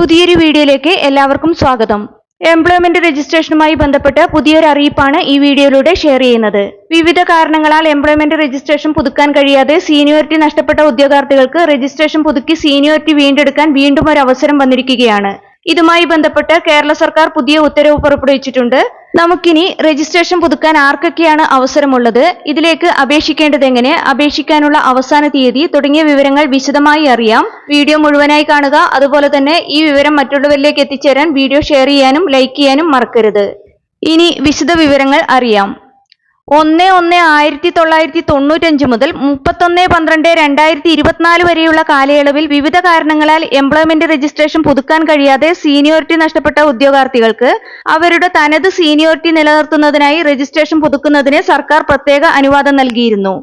പുതിയൊരു വീഡിയോയിലേക്ക് എല്ലാവർക്കും സ്വാഗതം. എംപ്ലോയ്മെന്റ് രജിസ്ട്രേഷനുമായി ബന്ധപ്പെട്ട് പുതിയൊരു അറിയിപ്പാണ് ഈ വീഡിയോയിലൂടെ ഷെയർ ചെയ്യുന്നത്. വിവിധ കാരണങ്ങളാൽ എംപ്ലോയ്മെന്റ് രജിസ്ട്രേഷൻ പുതുക്കാൻ കഴിയാതെ സീനിയോറിറ്റി നഷ്ടപ്പെട്ട ഉദ്യോഗാർത്ഥികൾക്ക് രജിസ്ട്രേഷൻ പുതുക്കി സീനിയോറിറ്റി വീണ്ടെടുക്കാൻ വീണ്ടും ഒരു അവസരം വന്നിരിക്കുകയാണ്. ഇതുമായി ബന്ധപ്പെട്ട് കേരള സർക്കാർ പുതിയ ഉത്തരവ് പുറപ്പെടുവിച്ചിട്ടുണ്ട്. നമുക്കിനി രജിസ്ട്രേഷൻ പുതുക്കാൻ ആർക്കൊക്കെയാണ് അവസരമുള്ളത്? ഇതിലേക്ക് അപേക്ഷിക്കേണ്ടത് എങ്ങനെ അപേക്ഷിക്കാനുള്ള അവസാന തീയതി തുടങ്ങിയ വിവരങ്ങൾ വിശദമായി അറിയാം. വീഡിയോ മുഴുവനായി കാണുക. അതുപോലെ തന്നെ ഈ വിവരം മറ്റുള്ളവരിലേക്ക് എത്തിച്ചേരാൻ വീഡിയോ ഷെയർ ചെയ്യാനും ലൈക്ക് ചെയ്യാനും മറക്കരുത്. ഇനി വിശദ വിവരങ്ങൾ അറിയാം. ഒന്ന് ഒന്ന് ആയിരത്തി തൊള്ളായിരത്തി തൊണ്ണൂറ്റഞ്ച് മുതൽ മുപ്പത്തൊന്ന് പന്ത്രണ്ട് രണ്ടായിരത്തി ഇരുപത്തിനാല് വരെയുള്ള കാലയളവിൽ വിവിധ കാരണങ്ങളാൽ എംപ്ലോയ്മെന്റ് രജിസ്ട്രേഷൻ പുതുക്കാൻ കഴിയാതെ സീനിയോറിറ്റി നഷ്ടപ്പെട്ട ഉദ്യോഗാർത്ഥികൾക്ക് അവരുടെ തനത് സീനിയോറിറ്റി നിലനിർത്തുന്നതിനായി രജിസ്ട്രേഷൻ പുതുക്കുന്നതിന് സർക്കാർ പ്രത്യേക അനുവാദം നൽകിയിരുന്നു.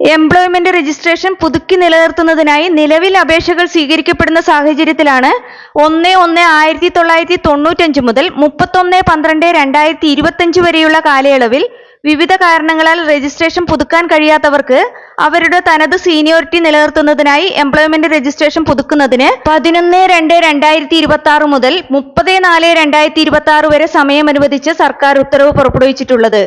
എംപ്ലോയ്മെന്റ് രജിസ്ട്രേഷൻ പുതുക്കി നിലനിർത്തുന്നതിനായി നിലവിൽ അപേക്ഷകൾ സ്വീകരിക്കപ്പെടുന്ന സാഹചര്യത്തിലാണ് ഒന്ന് ഒന്ന് ആയിരത്തി തൊള്ളായിരത്തി തൊണ്ണൂറ്റഞ്ച് മുതൽ മുപ്പത്തൊന്ന് പന്ത്രണ്ട് രണ്ടായിരത്തി ഇരുപത്തഞ്ച് വരെയുള്ള കാലയളവിൽ വിവിധ കാരണങ്ങളാൽ രജിസ്ട്രേഷൻ പുതുക്കാൻ കഴിയാത്തവർക്ക് അവരുടെ തനത് സീനിയോറിറ്റി നിലനിർത്തുന്നതിനായി എംപ്ലോയ്മെന്റ് രജിസ്ട്രേഷൻ പുതുക്കുന്നതിന് പതിനൊന്ന് രണ്ട് രണ്ടായിരത്തി ഇരുപത്തി ആറ് മുതൽ മുപ്പത് നാല് രണ്ടായിരത്തി ഇരുപത്തി ആറ് വരെ സമയം അനുവദിച്ച് സർക്കാർ ഉത്തരവ് പുറപ്പെടുവിച്ചിട്ടുള്ളത്.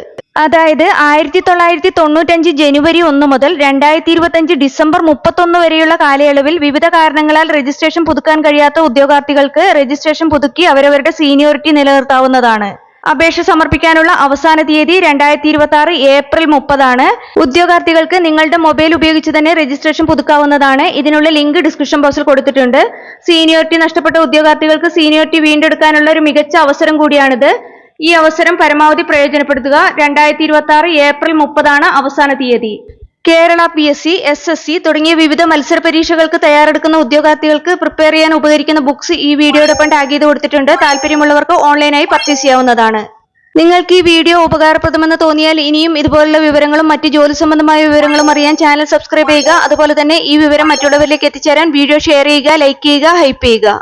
അതായത് ആയിരത്തി തൊള്ളായിരത്തി തൊണ്ണൂറ്റഞ്ച് ജനുവരി ഒന്ന് മുതൽ രണ്ടായിരത്തി ഇരുപത്തഞ്ച് ഡിസംബർ മുപ്പത്തൊന്ന് വരെയുള്ള കാലയളവിൽ വിവിധ കാരണങ്ങളാൽ രജിസ്ട്രേഷൻ പുതുക്കാൻ കഴിയാത്ത ഉദ്യോഗാർത്ഥികൾക്ക് രജിസ്ട്രേഷൻ പുതുക്കി അവരവരുടെ സീനിയോറിറ്റി നിലനിർത്താവുന്നതാണ്. അപേക്ഷ സമർപ്പിക്കാനുള്ള അവസാന തീയതി രണ്ടായിരത്തി ഇരുപത്തി ആറ് ഏപ്രിൽ മുപ്പതാണ്. ഉദ്യോഗാർത്ഥികൾക്ക് നിങ്ങളുടെ മൊബൈൽ ഉപയോഗിച്ച് തന്നെ രജിസ്ട്രേഷൻ പുതുക്കാവുന്നതാണ്. ഇതിനുള്ള ലിങ്ക് ഡിസ്ക്രിപ്ഷൻ ബോക്സിൽ കൊടുത്തിട്ടുണ്ട്. സീനിയോറിറ്റി നഷ്ടപ്പെട്ട ഉദ്യോഗാർത്ഥികൾക്ക് സീനിയോറിറ്റി വീണ്ടെടുക്കാനുള്ള ഒരു മികച്ച അവസരം കൂടിയാണിത്. ഈ അവസരം പരമാവധി പ്രയോജനപ്പെടുത്തുക. രണ്ടായിരത്തി ഇരുപത്തി ആറ് ഏപ്രിൽ മുപ്പതാണ് അവസാന തീയതി. Kerala P S C S S C തുടങ്ങിയ വിവിധ മത്സര പരീക്ഷകൾക്ക് തയ്യാറെടുക്കുന്ന ഉദ്യോഗാർത്ഥികൾക്ക് പ്രിപ്പയർ ചെയ്യാൻ ഉപകരിക്കുന്ന ബുക്സ് ഈ വീഡിയോടൊപ്പം ടാഗ് ചെയ്ത് കൊടുത്തിട്ടുണ്ട്. താല്പര്യമുള്ളവർക്ക് ഓൺലൈനായി പർച്ചേസ് ചെയ്യാവുന്നതാണ്. നിങ്ങൾക്ക് ഈ വീഡിയോ ഉപകാരപ്രദമെന്ന് തോന്നിയാൽ ഇനിയും ഇതുപോലുള്ള വിവരങ്ങളും മറ്റ് ജോലി സംബന്ധമായ വിവരങ്ങളും അറിയാൻ ചാനൽ സബ്സ്ക്രൈബ് ചെയ്യുക. അതുപോലെ തന്നെ ഈ വിവരം മറ്റുള്ളവരിലേക്ക് എത്തിച്ചേരാൻ വീഡിയോ ഷെയർ ചെയ്യുക ലൈക്ക് ചെയ്യുക ഹൈപ്പ് ചെയ്യുക.